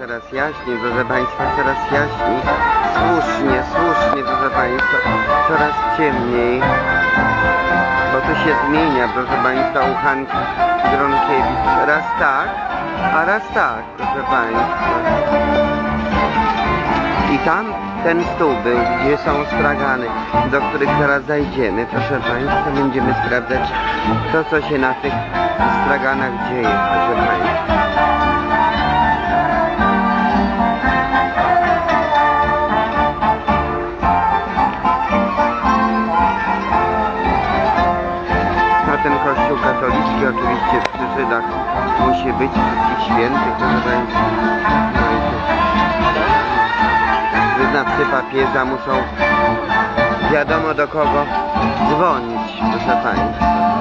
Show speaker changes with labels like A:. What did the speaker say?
A: coraz jaśniej, proszę Państwa, coraz jaśniej. Słusznie, słusznie, proszę Państwa, coraz ciemniej. Bo tu się zmienia, proszę Państwa, u Hanki Gronkiewicz. Raz tak, a raz tak, proszę Państwa. I tam ten stół był, gdzie są stragany, do których zaraz zajdziemy. Proszę Państwa, będziemy sprawdzać to, co się na tych straganach dzieje, proszę Państwa. Ten kościół katolicki oczywiście przy Żydach musi być wszystkich świętych, proszę Wyznawcy papieża muszą wiadomo do kogo dzwonić, proszę Państwa.